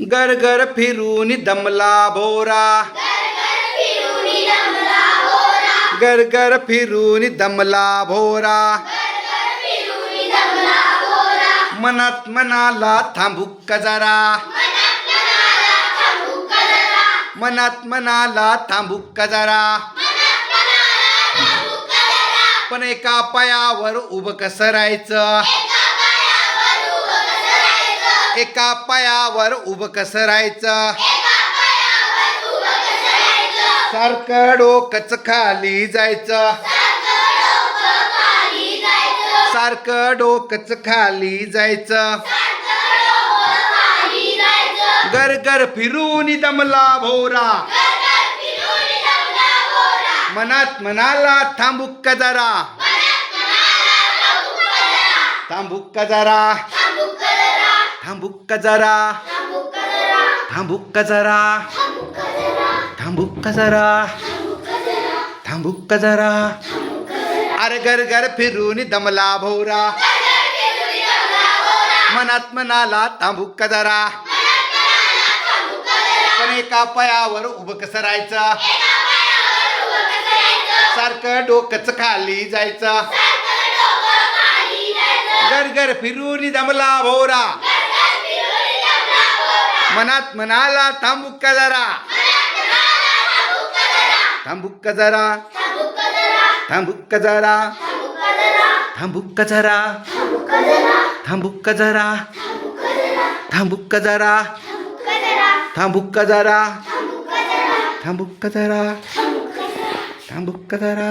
गर गर फिरून दमला भोरा गर गर फिरून दमला भोरा मनात मनाला थांबू कजरा मनात मनाला थांबू कजरा पण एका पायावर उभं कसरायचं एका पायावर उभं कसं राहायचं सारखं डोकंच खाली जायचं. सारखं डोकंच खाली जायचं. गरगर फिरून दमला भोरा मनात मनाला थांबुक्क जरा? थांबुक्क जरा? थांबुक्क जरा थांबुक्क जरा थांबुक्क जरा थांबुक्क जरा अरे गरगर फिरून दमला भोरा मनात मनाला थांबुक्क जरा पण एका पायावर उभं कसं राहायचं सारखं डोकंच खाली जायचं गरगर फिरून दमला भोरा मनात मनाला थांबुक्क जरा? थांबुक्क जरा? थांबुक्क जरा? थांबुक्क जरा? थांबुक्क जरा? थांबुक्क जरा? थांबुक्क जरा? थांबुक्क जरा? थांबुक्क जरा?